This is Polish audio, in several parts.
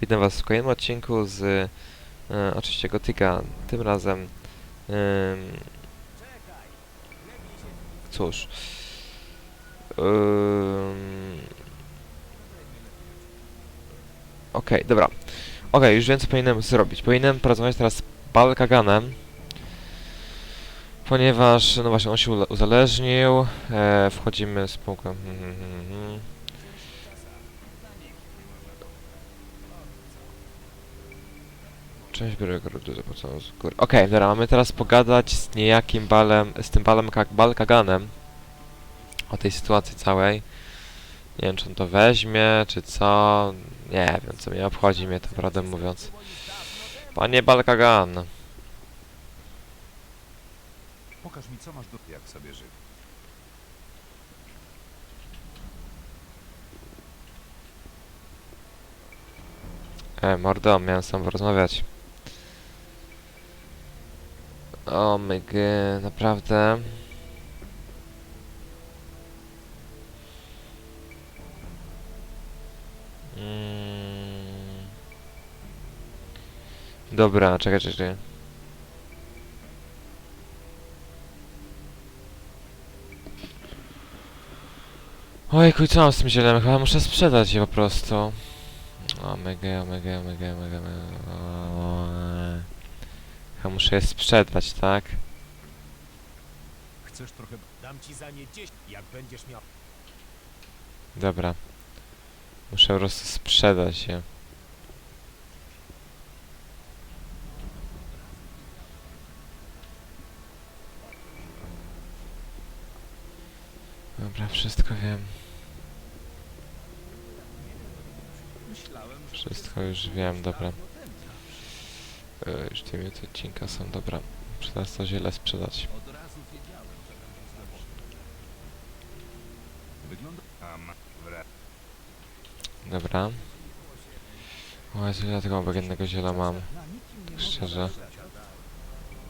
Witam Was w kolejnym odcinku z e, oczywiście Gotika. Tym razem ym, cóż ym, Okej, dobra. Okej, już wiem co powinienem zrobić. Powinienem porozmawiać teraz z Balkaganem Ponieważ, no właśnie, on się uzależnił. E, wchodzimy z pułkiem. Mhm, mhm, mhm. Część grudu zapłacono z góry. Okej, dobra, mamy teraz pogadać z niejakim balem, z tym balem Ka- Balkaganem o tej sytuacji całej. Nie wiem, czy on to weźmie, czy co. Nie wiem, co mnie obchodzi mnie to, prawdę mówiąc. Panie Balkagan. Pokaż mi, co masz do... Jak sobie żył. E, mordo, miałem z tobą porozmawiać. O my g, naprawdę. Mm. Dobra, czekaj, czekaj. Ojku, co mam z tym zielem? Chyba muszę sprzedać je po prostu. Omega, omega, omega, omega, omega. Chyba muszę je sprzedać, tak? Chcesz trochę... Dam ci za nie 10, jak będziesz miał. Dobra. Muszę po prostu sprzedać je. Dobra, wszystko wiem. Wszystko już wiem, dobra. Już te minuty odcinka są, dobra. Teraz to ziele sprzedać. Dobra. O Jezu, ile tego bagiennego ziela mam. Tak szczerze.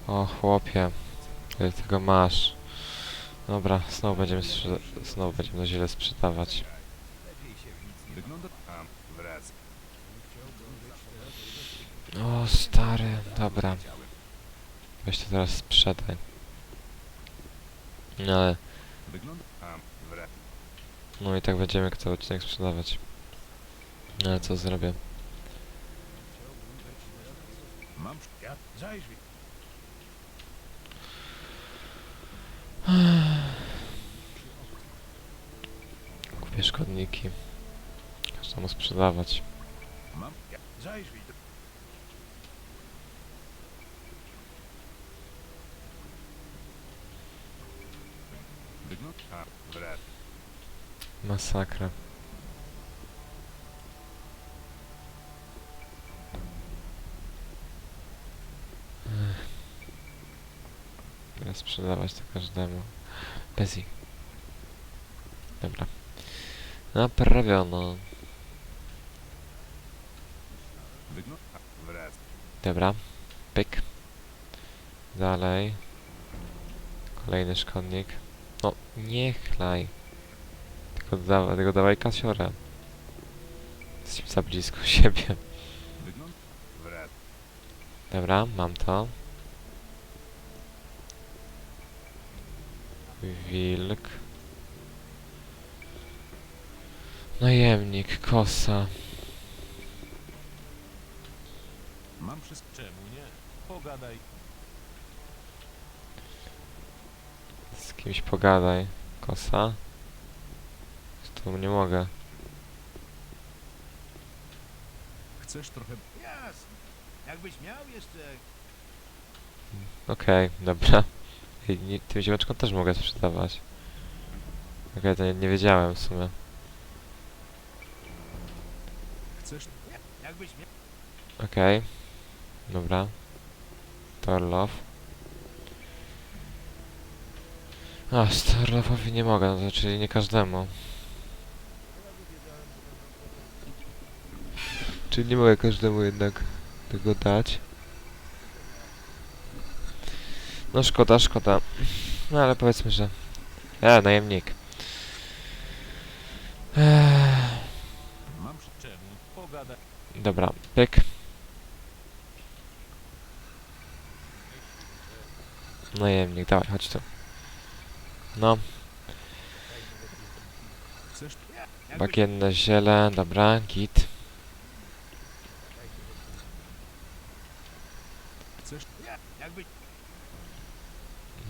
O chłopie. Ile tego masz. Dobra, znowu będziemy znowu będziemy to ziele sprzedawać. Wygląda... A... Wrac. O stary, dobra. Weź to teraz sprzedaj. No ale, no i tak będziemy cały odcinek sprzedawać. No ale co zrobię? Kupię szkodniki. Każdemu sprzedawać. Mam... Zajrzyj. Wrac. Masakra. Sprzedawać to każdemu. Bez ich. Dobra. Naprawiono. Dobra. Pyk. Dalej. Kolejny szkodnik. No, nie chlaj. Tylko, da tylko dawaj kasiorę. Jesteśmy za blisko siebie. Dobra, mam to. Wilk. Najemnik, kosa. Mam wszystko... Czemu nie? Pogadaj. Z kimś pogadaj. Kosa. Z tu nie mogę. Chcesz trochę... Jasne. Jakbyś miał jeszcze... Okej, dobra. Ej, nie, tym ziomeczkom też mogę sprzedawać. Okej, to nie, nie wiedziałem w sumie. Chcesz... Jakbyś miał... Okej. Dobra. Torlow. A, Starlowowi nie mogę, no to czyli nie każdemu. Czyli nie mogę każdemu jednak tego dać. No szkoda, szkoda. No ale powiedzmy, że... E, najemnik. Eee. Dobra, pyk. Najemnik, dawaj, chodź tu. No, bagienne ziele, dobra, git.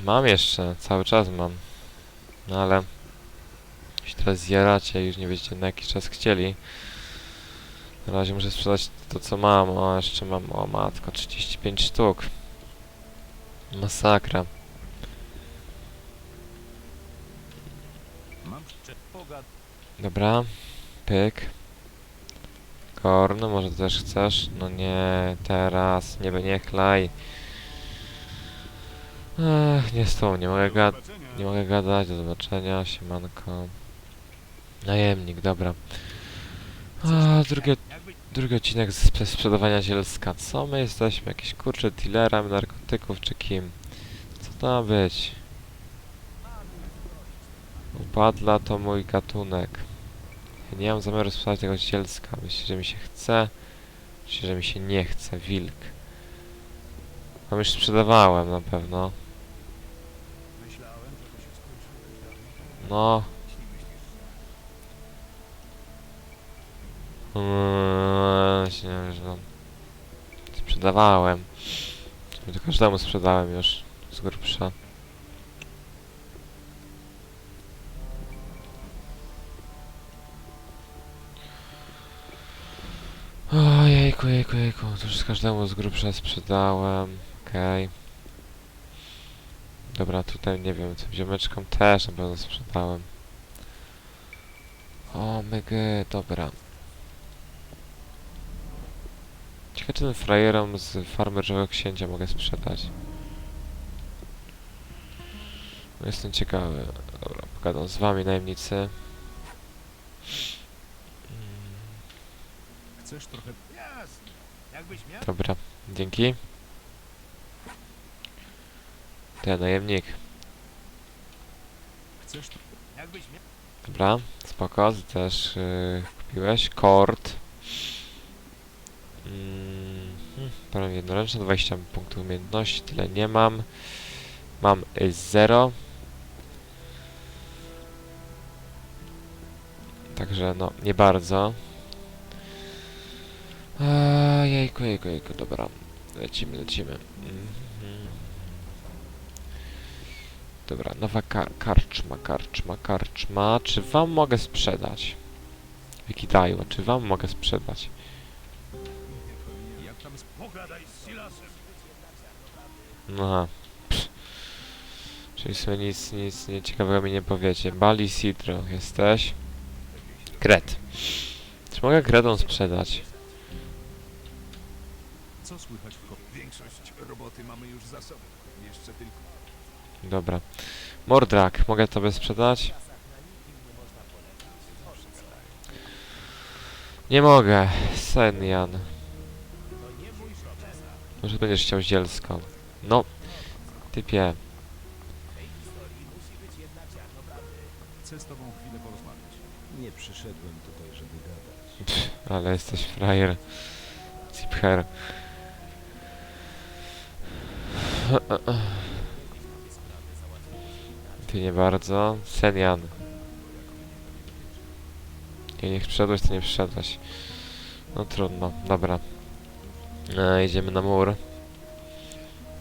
Mam jeszcze, cały czas mam. No ale... Jeśli teraz zjeracie, już nie będziecie na jakiś czas chcieli. Na razie muszę sprzedać to co mam. O, jeszcze mam, o matko, 35 sztuk. Masakra. Dobra, pyk. Korn, może też chcesz? No nie, teraz, nie, nie chlaj. Ech, nie z tą, nie mogę gadać. Nie mogę gadać, do zobaczenia, siemanko. Najemnik, dobra. A, drugi, Jakbyś, drugi odcinek z z sprzedawania zielska. Co my jesteśmy? Jakiś kurczę dealerem narkotyków czy kim? Co to ma być? Upadla to mój gatunek. Ja nie mam zamiaru sprzedać tego zielska. Myślę, że mi się chce. Myślę, że mi się nie chce. Wilk. Tam już sprzedawałem na pewno. myślałem, Eee, że no. Sprzedawałem. To każdemu sprzedałem już z grubsza. Ojejku, jejku, jejku. To już każdemu z grubsza sprzedałem. Okej. Dobra, tutaj nie wiem, tym ziomeczkom też na pewno sprzedałem. O, mega, dobra. Ciekawe, czy tym frajerom z farmy Żywego Księcia mogę sprzedać. No, jestem ciekawy. Dobra, pogadam z wami, najemnicy. Chcesz trochę... Jasne. Jakbyś miał, Dobra, dzięki. Ten najemnik. Chcesz... tro- jakbyś miał, Dobra, spoko, ty też yy, kupiłeś. Kord. Mm, hmm, Broń jednoręczna, 20 punktów umiejętności, tyle nie mam. Mam y, 0. Także no, nie bardzo. A, jejku, jejku, jejku, dobra. Lecimy, lecimy. Mhm. Dobra, nowa kar karczma, karczma, karczma. Czy wam mogę sprzedać? Wikidajło, czy wam mogę sprzedać? Aha. Pff. Czyli sobie nic, nic nieciekawego mi nie powiecie. Bali Sidro, jesteś? Kret. Czy mogę Kredą sprzedać? Co słychać w. Większość roboty mamy już za sobą. Jeszcze tylko... Dobra. Mordrak, mogę tobie sprzedać? Nie mogę. Senjan. Może będziesz chciał zielsko. No. Typie. Chcę z tobą chwilę porozmawiać. Nie przyszedłem tutaj, żeby gadać. Pff, ale jesteś frajer. Zipher. Ty nie bardzo. Senian. Nie, nie przyszedłeś, to nie przyszedłeś. No trudno, dobra. E, idziemy na mur.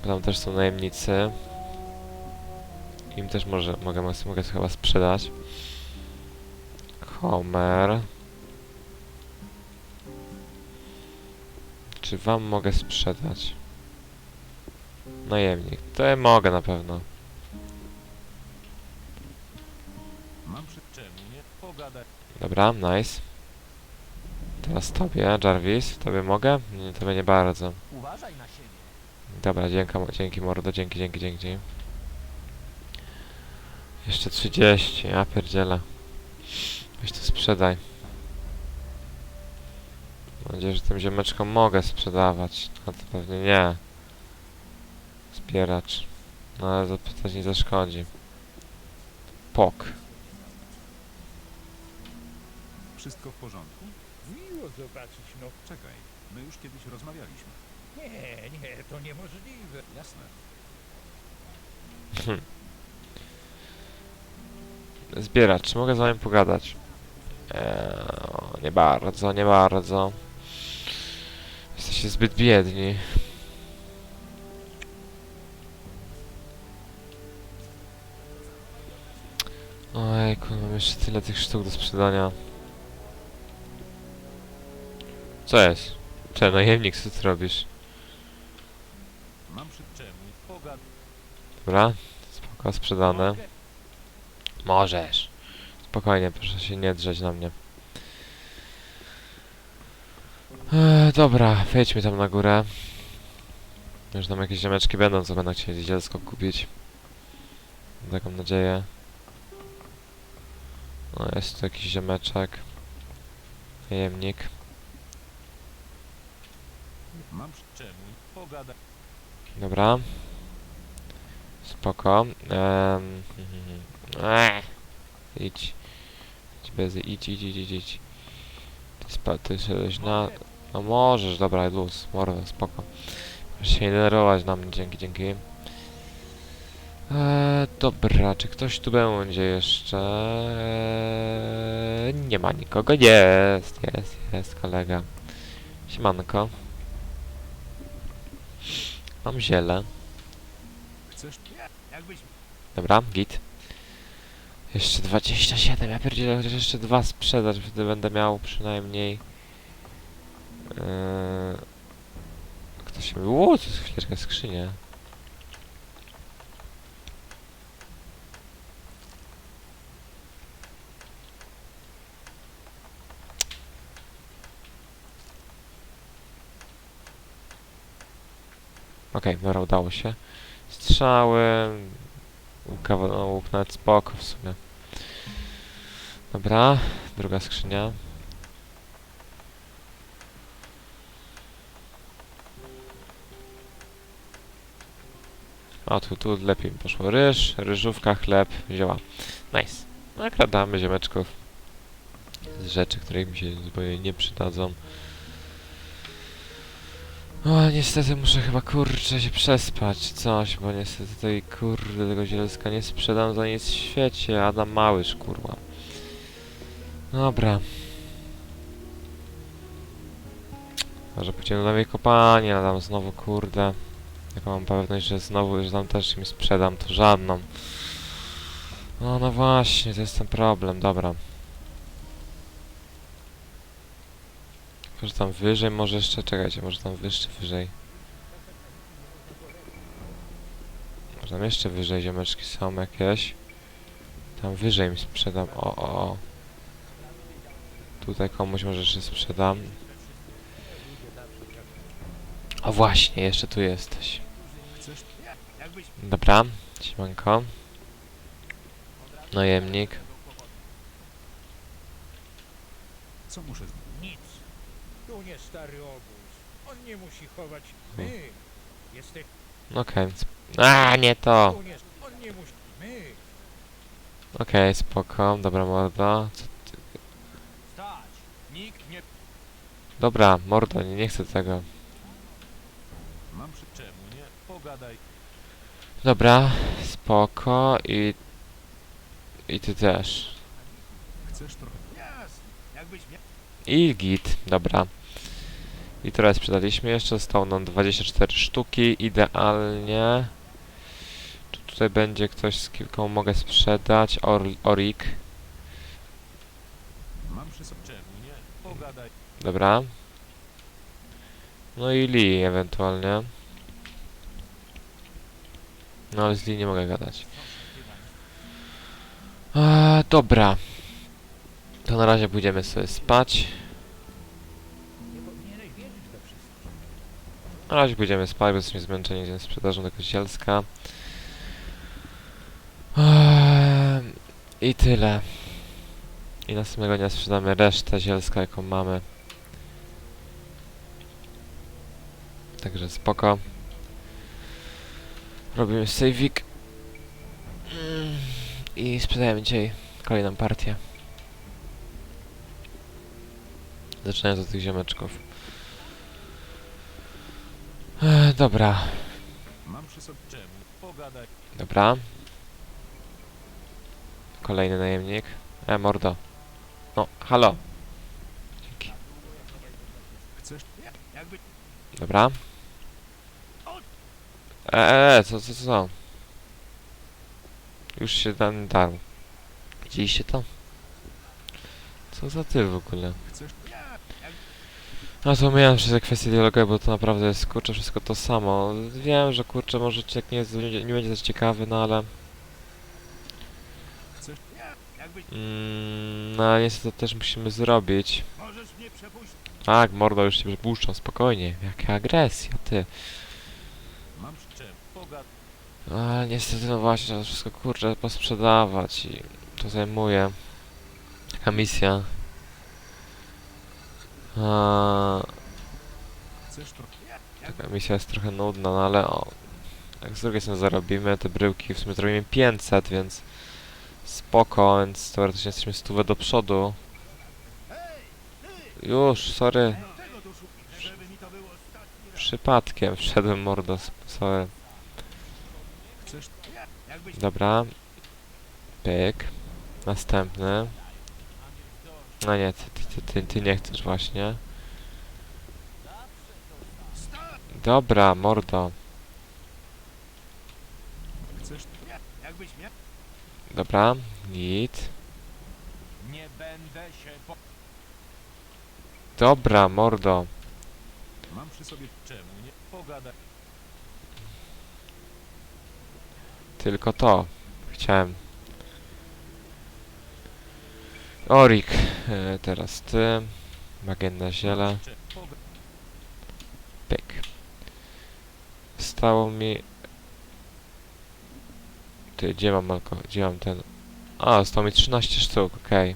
Tam też są najemnicy. Im też może, mogę, mogę chyba sprzedać. Homer. Czy wam mogę sprzedać? Najemnik. To ja mogę na pewno. Dobra, nice. Teraz tobie, Jarvis. Tobie mogę? Nie, tobie nie bardzo. Uważaj na siebie. Dobra, dzięki, dzięki mordo, dzięki, dzięki, dzięki. Jeszcze 30, ja pierdzielę. Weź to sprzedaj. Mam nadzieję, że tym ziomeczkom mogę sprzedawać. A to pewnie nie. Zbieracz. No ale zapytać nie zaszkodzi. Pok. Wszystko w porządku? Miło zobaczyć, no. Czekaj, my już kiedyś rozmawialiśmy. Nie, nie, to niemożliwe. Jasne. Zbieracz, czy mogę z wami pogadać? Eee, nie bardzo, nie bardzo. Jesteście zbyt biedni. Ojku, mam jeszcze tyle tych sztuk do sprzedania. Co jest? Cze, najemnik, co ty robisz? Mam przy czemu pogad... Dobra, spoko, sprzedane. Możesz. Spokojnie, proszę się nie drzeć na mnie. Eee, dobra, wejdźmy tam na górę. Już tam jakieś ziomeczki będą, co będą chcieli zielsko kupić. Mam Taką nadzieję. No, jest tu jakiś ziomeczek. Pogada... Dobra. Spoko. Um. Idź. Idź bez... Idź, idź, idź, idź, idź. Ty, spa, na... No możesz, dobra, luz, mordo, spoko. Proszę się nie denerwować na mnie, dzięki, dzięki. Eee, dobra, czy ktoś tu będzie jeszcze? Eee, nie ma nikogo, jest, jest, jest kolega. Siemanko. Mam ziele. Chcesz... Dobra, git. Jeszcze 27, ja pierdzielę, chociaż jeszcze dwa sprzedać, wtedy będę miał przynajmniej... Yy... Ktoś mi... Uuu, to jest chwileczkę skrzynia. Okej, dobra, udało się. Strzały... Kawa, no, łuk nawet spoko w sumie. Dobra, druga skrzynia. A tu, tu lepiej mi poszło. Ryż, ryżówka, chleb, zioła. Nice. Nakradamy ziomeczków z rzeczy, które mi się zupełnie nie przydadzą. O, ale niestety muszę chyba kurczę się przespać coś, bo niestety tej kurde tego zielska nie sprzedam za nic w świecie, Adam Małysz, kurwa. Dobra. Może pójdziemy do nowej kopalni, a tam znowu kurde. Jaką mam pewność, że znowu, że tam też im sprzedam, to żadną. No, no właśnie, to jest ten problem, dobra. Może tam wyżej, może jeszcze, czekajcie, może tam wyżej, wyżej. Może tam jeszcze wyżej ziomeczki są jakieś. Tam wyżej mi sprzedam, o, o, o. Tutaj komuś może jeszcze sprzedam. O właśnie, jeszcze tu jesteś. Dobra, siemanko. Najemnik. Co muszę... nic. Tu nie stary obóz. On nie musi chować. My. Jesteś Okej. sp- A, nie to! tu nie... On nie musi... My. Okej, spoko, dobra mordo. Co Stać. Nikt nie... Dobra, mordo, nie, nie chcę tego. Mam przy czemu nie pogadaj. Dobra, spoko i... I ty też. Chcesz trochę... I git, dobra. I teraz sprzedaliśmy jeszcze, zostało nam 24 sztuki, idealnie. Czy tutaj będzie ktoś z kilką mogę sprzedać? Or, Orik, dobra. No i Lee ewentualnie. No ale z Lee nie mogę gadać. Eee, dobra. To na razie pójdziemy sobie spać. Na razie pójdziemy spać, bo jesteśmy zmęczeni tym sprzedażą tego zielska. Eee, I tyle. I następnego dnia sprzedamy resztę zielska, jaką mamy. Także spoko. Robimy saveik. Mm, I sprzedajemy dzisiaj kolejną partię. Zaczynając od tych ziomeczków. E, dobra, dobra. Kolejny najemnik. E, mordo. No, halo. Dzięki. Chcesz? Jakby... Dobra. E, e, e, co, co, co? Już się dan dał. Widzieliście to? Co za ty w ogóle? Chcesz? No to miałem przez kwestię dialogu, bo to naprawdę jest kurczę wszystko to samo. Wiem, że kurczę może odcinek nie, jest, nie, nie będzie za ciekawy, no ale... Mm, no ale niestety też musimy zrobić. Tak, mordo, już się przepuszczam, spokojnie. Jaka agresja, ty. Pogadaj. Ale niestety, no właśnie, trzeba to wszystko kurczę posprzedawać i to zajmuje. Taka misja. To? taka misja jest trochę nudna, no ale o. Jak z drugiej strony zarobimy te bryłki, w sumie zrobimy 500, więc spoko, więc teoretycznie jesteśmy stówę do przodu. Już, sorry, przypadkiem wszedłem mordo, sorry. Dobra. Pyk. Następny. No nie, ty, ty, ty, ty, ty nie chcesz właśnie. Dobra, mordo. Chcesz? Jakbyś miał... Dobra, git. Nie będę się po... Dobra, mordo. Mam przy sobie... Czemu nie? Tylko to. Chciałem. Orik. E, teraz ty. Czemu? Pogadaj. Pyk. Stało mi... Ty, gdzie mam alkohol? Gdzie mam ten... A, zostało mi 13 sztuk, okej.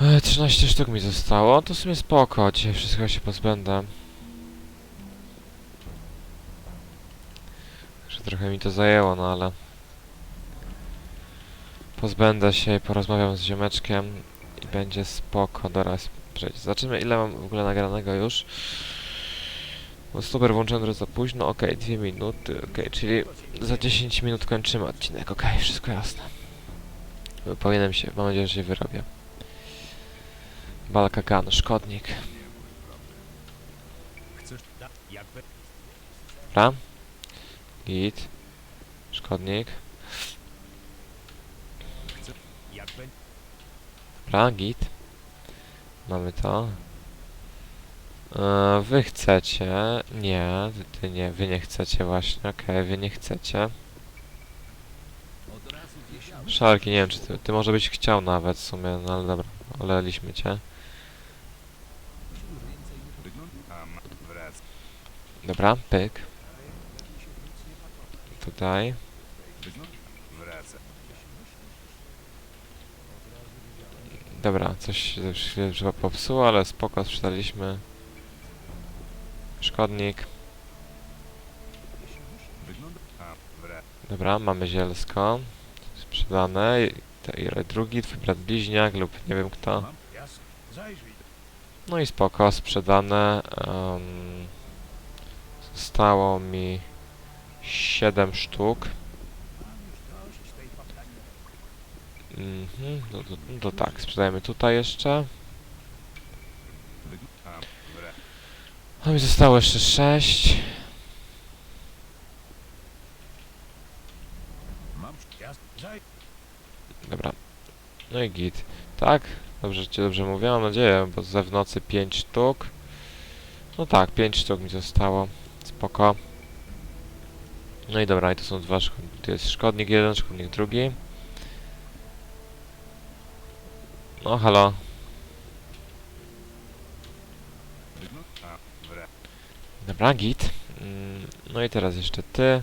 E, 13 sztuk mi zostało, to w sumie spoko, dzisiaj wszystkiego się pozbędę. Także trochę mi to zajęło, no ale... Pozbędę się i porozmawiam z ziomeczkiem i będzie spoko, teraz przejść. Zobaczymy ile mam w ogóle nagranego już. Bo super trochę za późno, okej, dwie minuty, okej, czyli za 10 minut kończymy odcinek, okej, wszystko jasne. Powinienem się, mam nadzieję, że się wyrobię. Balkagan, szkodnik. Dobra. Git. Szkodnik. Dobra, git. Mamy to. E, wy chcecie. Nie, ty, nie, wy nie chcecie właśnie. Okej, wy nie chcecie. Szarki, nie wiem czy ty, ty może byś chciał nawet w sumie, no ale dobra, oleliśmy cię. Dobra, pyk. Tutaj. Wygląda... Wraca. Dobra, coś się chyba popsuło, ale spoko, sprzedaliśmy. Szkodnik. Dobra, mamy zielsko. Sprzedane. I, te- i drugi, twój brat bliźniak lub nie wiem kto. No i spoko, sprzedane. Um, zostało mi 7 sztuk. Mhm, no to, to tak, sprzedajemy tutaj jeszcze. No mi zostało jeszcze 6. Mam... Jasne. Zaj... Dobra. No i git. Tak? Dobrze cię dobrze mówię, mam nadzieję, bo ze w nocy 5 sztuk. No tak, 5 sztuk mi zostało. Spoko. No i dobra, i to są dwa szkodniki. Tu jest szkodnik jeden, szkodnik drugi. No halo. Dobra, git. Mm, No i teraz jeszcze ty.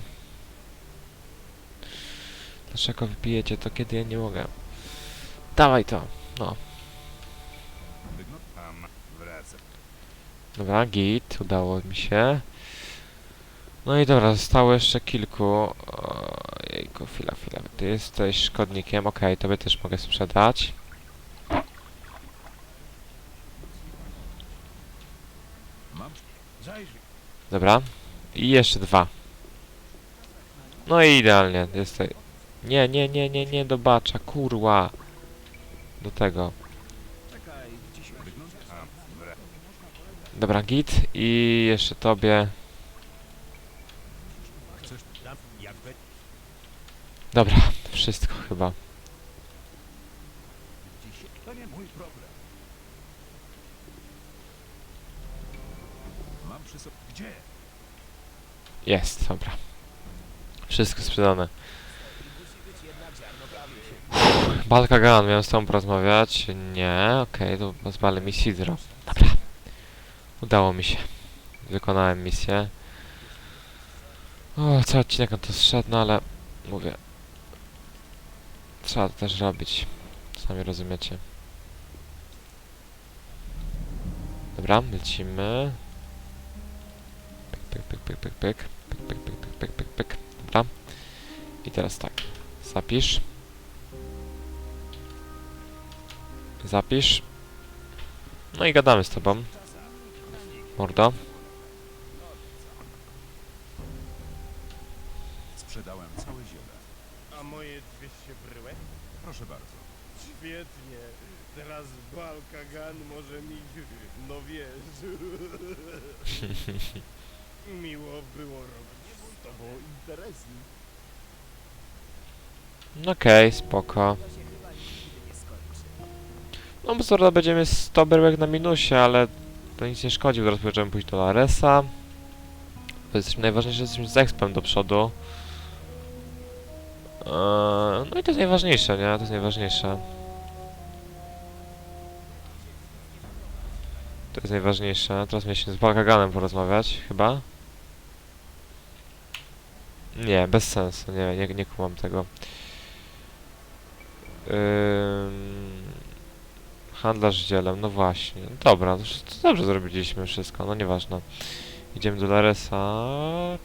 Dlaczego wypijecie to, kiedy ja nie mogę? Dawaj to. No. Dobra, git, udało mi się. No i dobra, zostało jeszcze kilku. Ojejku, chwila, chwila. Ty jesteś szkodnikiem, okej, tobie też mogę sprzedać. Mam? Zajrzyj. Dobra. I jeszcze dwa. No i idealnie. Jest tutaj. Nie, nie, nie, nie, nie do. Kurwa. Do tego. Dobra. Git. I jeszcze tobie. Dobra, wszystko chyba. Jest, dobra. Wszystko sprzedane. Balkagan, miałem z tobą porozmawiać. Nie, okej, to pozwolę mi Sidro. Dobra. Udało mi się. Wykonałem misję. O, cały odcinek na to zszedł, no ale mówię. Trzeba to też robić. Sami rozumiecie. Dobra, lecimy. Pyk, pyk, pyk, pyk, pyk. Pyk, pyk, pyk, pyk, pyk, pyk, pyk. Dobra. I teraz tak. Zapisz. Zapisz. No i gadamy z tobą. Morda. Sprzedałem całe ziele. A moje 200 bryłek? Proszę bardzo. Świetnie. Teraz Balkagan może mi... No wiesz... Miło było robić z tobą interesy. No spoko. No bo zaraz będziemy 100 bryłek na minusie, ale to nic nie szkodzi, zaraz będziemy pójść do Laresa. To jesteśmy najważniejsze, jesteśmy z expem do przodu. Eee, no i to jest najważniejsze, nie? To jest najważniejsze. To jest najważniejsze. Teraz mieliśmy z Balkaganem porozmawiać, chyba. Nie, bez sensu, nie, nie, nie kumam tego. Ym... Handlarz zielem, no właśnie. Dobra, to, wsz- to dobrze zrobiliśmy wszystko, no nieważne. Idziemy do Laresa.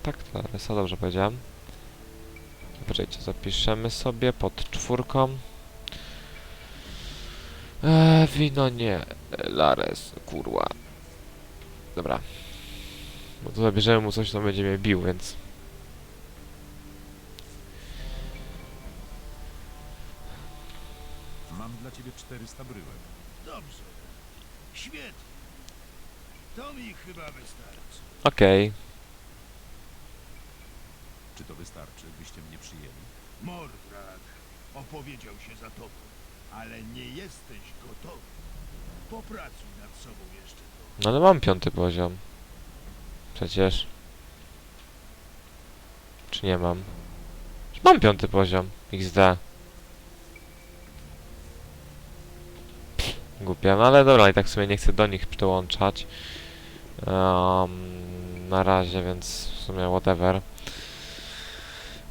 Tak, Laresa, dobrze powiedziałem. Poczekajcie, zapiszemy sobie pod czwórką. Eee, wino nie. Lares, kurwa. Dobra. Bo to zabierzemy mu coś, co będzie mnie bił, więc... ciebie 400 bryłek. Dobrze. Świetnie. To mi chyba wystarczy. Okej. Czy to wystarczy, byście mnie przyjęli? Mordrak opowiedział się za tobą, ale nie jesteś gotowy. Popracuj nad sobą jeszcze trochę. No ale mam piąty poziom. Przecież. Czy nie mam? Mam piąty poziom. XD. Pff, Głupia, no ale dobra, i tak w sumie nie chcę do nich dołączać. Um, na razie, więc w sumie whatever.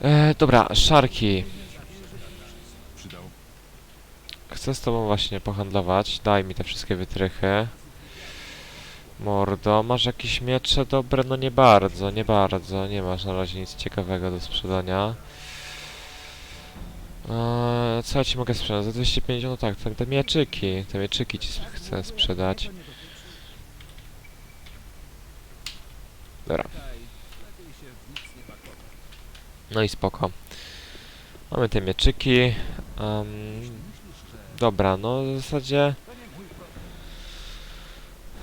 E, dobra, szarki. Chcę z tobą właśnie pohandlować. Daj mi te wszystkie wytrychy. Mordo, masz jakieś miecze dobre? No nie bardzo, nie bardzo. Nie masz na razie nic ciekawego do sprzedania. Eee, co ja ci mogę sprzedać? Za 250? No tak, te, te mieczyki. Te mieczyki ci chcę sprzedać. Dobra. No i spoko. Mamy te mieczyki. Em, dobra, no w zasadzie...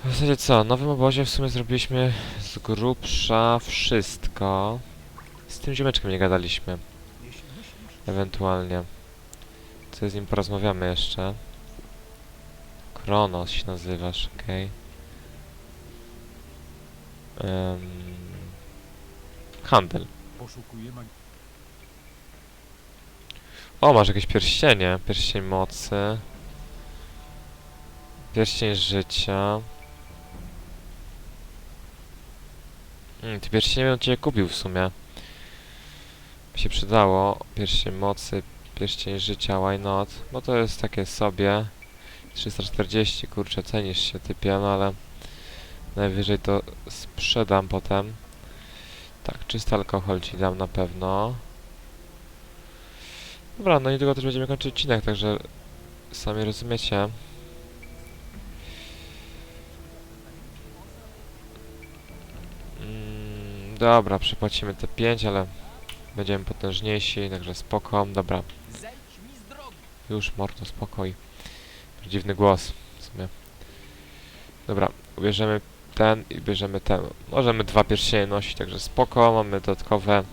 W zasadzie co? W nowym obozie w sumie zrobiliśmy z grubsza wszystko. Z tym ziomeczkiem nie gadaliśmy. Ewentualnie. Co z nim porozmawiamy jeszcze. Kronos się nazywasz, okej. Em, handel. Poszukuję mag... O, masz jakieś pierścienie. Pierścień mocy. Pierścień życia. Mm, ty pierścienie bym cię kupił w sumie. Się przydało. Pierścień mocy, pierścień życia, why not? Bo to jest takie sobie. 340, kurczę, cenisz się typie, no ale najwyżej to sprzedam potem. Tak, czysty alkohol ci dam na pewno. Dobra, no niedługo też będziemy kończyć odcinek, także sami rozumiecie. Dobra, przypłacimy te 5, ale będziemy potężniejsi, także spoko. Dobra. Już, mordo, spokoj. Dziwny głos, w sumie. Dobra, ubierzemy ten i bierzemy ten. Możemy dwa pierścienie nosić, także spoko. Mamy dodatkowe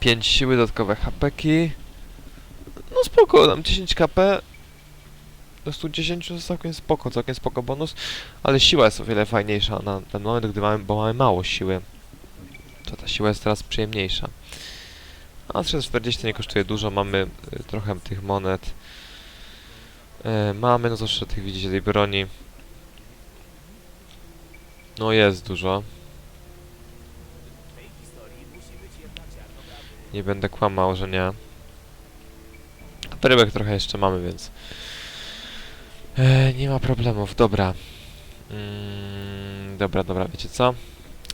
5 siły, dodatkowe hapeki. No spoko, dam 10 kp. Do 110 to całkiem spoko, całkiem spoko bonus. Ale siła jest o wiele fajniejsza na ten moment, gdy mamy, bo mamy mało siły. To ta siła jest teraz przyjemniejsza. A 340 nie kosztuje dużo, mamy y, trochę tych monet. E, mamy, no zawsze tych widzicie tej broni. No jest dużo. Nie będę kłamał, że nie. Perełek trochę jeszcze mamy, więc... E, nie ma problemów, dobra. Mm, dobra, dobra, wiecie co?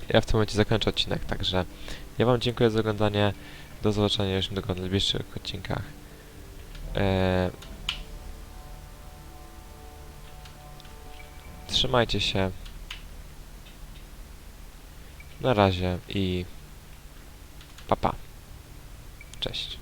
Ja w tym momencie zakończę odcinek, także ja wam dziękuję za oglądanie. Do zobaczenia już w najbliższych odcinkach. E, trzymajcie się. Na razie i papa. Cześć.